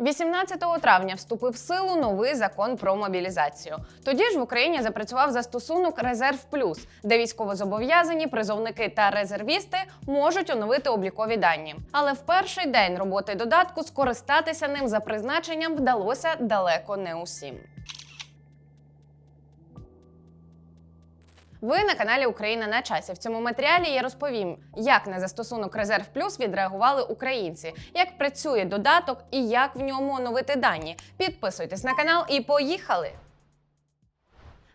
18 травня вступив в силу новий закон про мобілізацію. Тоді ж в Україні запрацював застосунок Резерв Плюс, де військовозобов'язані, призовники та резервісти можуть оновити облікові дані. Але в перший день роботи додатку скористатися ним за призначенням вдалося далеко не усім. Ви на каналі Україна на часі. В цьому матеріалі я розповім, як на застосунок Резерв Плюс відреагували українці, як працює додаток і як в ньому оновити дані. Підписуйтесь на канал і поїхали!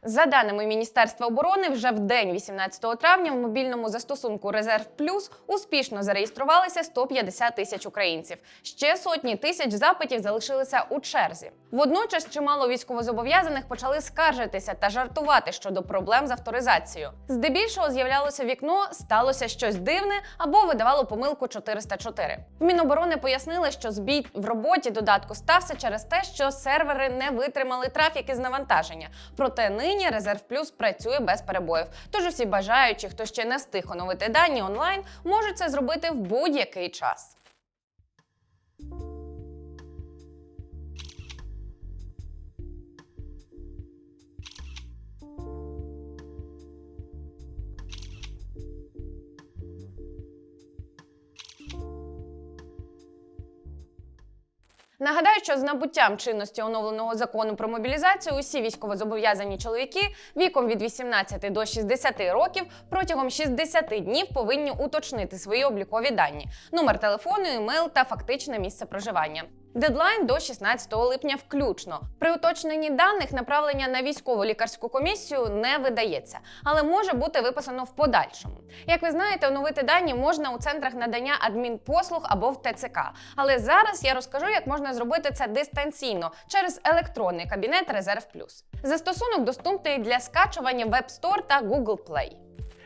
За даними Міністерства оборони, вже в день 18 травня в мобільному застосунку Резерв Плюс успішно зареєструвалися 150 тисяч українців. Ще сотні тисяч запитів залишилися у черзі. Водночас чимало військовозобов'язаних почали скаржитися та жартувати щодо проблем з авторизацією. Здебільшого з'являлося вікно, сталося щось дивне або видавало помилку 404. В Міноборони пояснили, що збій в роботі додатку стався через те, що сервери не витримали трафік із навантаження. Проте нині Резерв Плюс працює без перебоїв. Тож усі бажаючі, хто ще не встиг оновити дані онлайн, можуть це зробити в будь-який час. Нагадаю, що з набуттям чинності оновленого закону про мобілізацію усі військовозобов'язані чоловіки віком від 18 до 60 років протягом 60 днів повинні уточнити свої облікові дані: номер телефону, емейл та фактичне місце проживання. Дедлайн до 16 липня включно. При уточненні даних направлення на військову лікарську комісію не видається, але може бути виписано в подальшому. Як ви знаєте, оновити дані можна у центрах надання адмінпослуг або в ТЦК. Але зараз я розкажу, як можна зробити це дистанційно через електронний кабінет Резерв Плюс. Застосунок доступний для скачування в App Store та Google Play.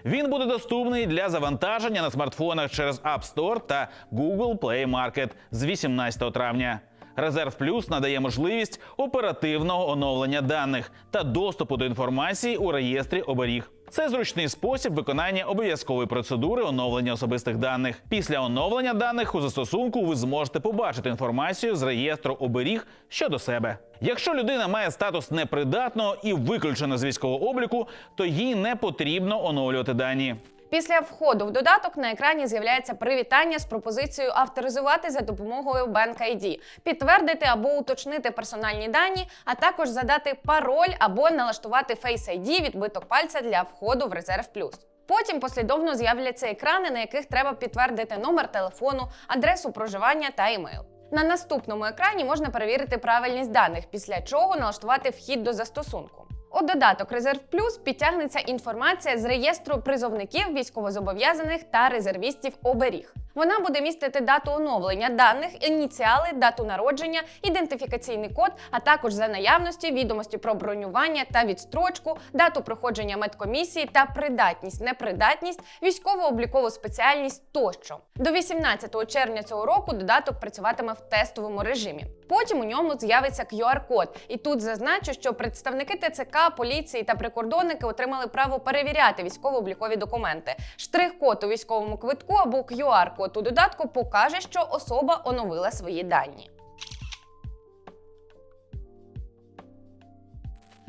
Він буде доступний для завантаження на смартфонах через App Store та Google Play Market з 18 травня. Резерв Плюс надає можливість оперативного оновлення даних та доступу до інформації у реєстрі оберіг. Це зручний спосіб виконання обов'язкової процедури оновлення особистих даних. Після оновлення даних у застосунку ви зможете побачити інформацію з реєстру оберіг щодо себе. Якщо людина має статус непридатного і виключена з військового обліку, то їй не потрібно оновлювати дані. Після входу в додаток на екрані з'являється привітання з пропозицією авторизувати за допомогою Bank ID, підтвердити або уточнити персональні дані, а також задати пароль або налаштувати Face ID відбиток пальця для входу в Резерв Плюс. Потім послідовно з'являться екрани, на яких треба підтвердити номер телефону, адресу проживання та емейл. На наступному екрані можна перевірити правильність даних, після чого налаштувати вхід до застосунку. У додаток Резерв Плюс підтягнеться інформація з реєстру призовників, військовозобов'язаних та резервістів оберіг. Вона буде містити дату оновлення даних, ініціали, дату народження, ідентифікаційний код, а також за наявності відомості про бронювання та відстрочку, дату проходження медкомісії та придатність, непридатність, військово-облікову спеціальність тощо. До 18 червня цього року додаток працюватиме в тестовому режимі. Потім у ньому з'явиться QR-код, і тут зазначу, що представники ТЦК, поліції та прикордонники отримали право перевіряти військово-облікові документи. Штрих-код у військовому квитку або QR-код у додатку покаже, що особа оновила свої дані.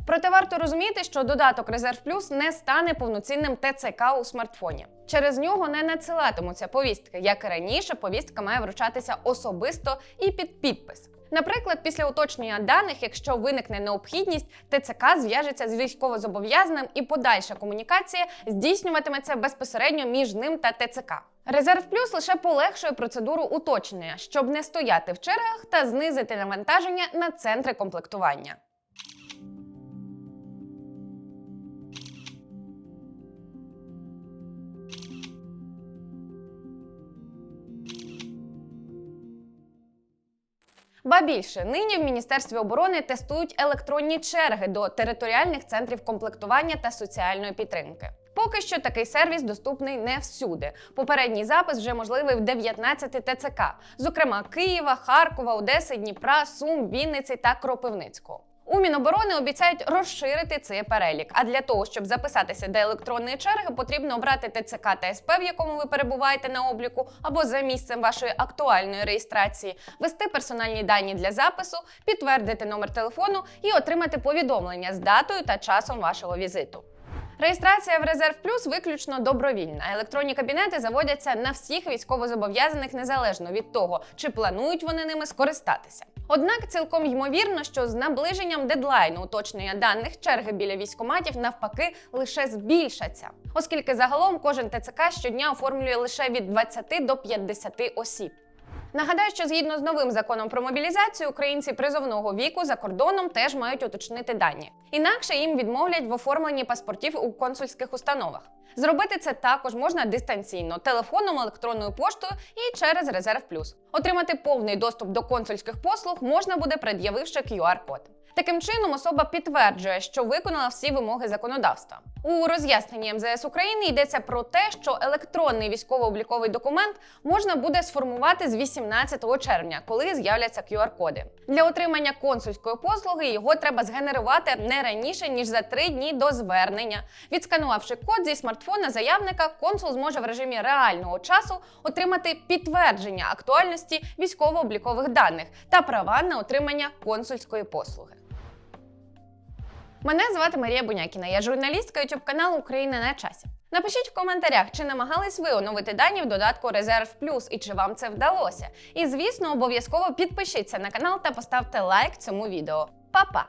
Проте варто розуміти, що додаток Резерв Плюс не стане повноцінним ТЦК у смартфоні. Через нього не надсилатимуться повістки. Як і раніше, повістка має вручатися особисто і під підпис. Наприклад, після уточнення даних, якщо виникне необхідність, ТЦК зв'яжеться з військовозобов'язаним і подальша комунікація здійснюватиметься безпосередньо між ним та ТЦК. Резерв Плюс лише полегшує процедуру уточнення, щоб не стояти в чергах та знизити навантаження на центри комплектування. Ба більше нині в міністерстві оборони тестують електронні черги до територіальних центрів комплектування та соціальної підтримки. Поки що такий сервіс доступний не всюди. Попередній запис вже можливий в 19 ТЦК, зокрема Києва, Харкова, Одеси, Дніпра, Сум, Вінниці та Кропивницького. У Міноборони обіцяють розширити цей перелік. А для того, щоб записатися до електронної черги, потрібно обрати ТЦК та СП, в якому ви перебуваєте на обліку, або за місцем вашої актуальної реєстрації, ввести персональні дані для запису, підтвердити номер телефону і отримати повідомлення з датою та часом вашого візиту. Реєстрація в Резерв Плюс виключно добровільна. Електронні кабінети заводяться на всіх військовозобов'язаних незалежно від того, чи планують вони ними скористатися. Однак цілком ймовірно, що з наближенням дедлайну уточнення даних черги біля військоматів навпаки лише збільшаться, оскільки загалом кожен ТЦК щодня оформлює лише від 20 до 50 осіб. Нагадаю, що згідно з новим законом про мобілізацію, українці призовного віку за кордоном теж мають уточнити дані. Інакше їм відмовлять в оформленні паспортів у консульських установах. Зробити це також можна дистанційно, телефоном, електронною поштою і через Резерв. Отримати повний доступ до консульських послуг можна буде, пред'явивши QR-код. Таким чином, особа підтверджує, що виконала всі вимоги законодавства. У роз'ясненні МЗС України йдеться про те, що електронний військово-обліковий документ можна буде сформувати з 18 червня, коли з'являться QR-коди. Для отримання консульської послуги його треба згенерувати не раніше ніж за три дні до звернення. Відсканувавши код зі смартфона заявника, консул зможе в режимі реального часу отримати підтвердження актуальності військово-облікових даних та права на отримання консульської послуги. Мене звати Марія Бунякіна. Я журналістка YouTube каналу Україна на часі. Напишіть в коментарях, чи намагались ви оновити дані в додатку Резерв Плюс і чи вам це вдалося. І звісно, обов'язково підпишіться на канал та поставте лайк цьому відео. Па-па!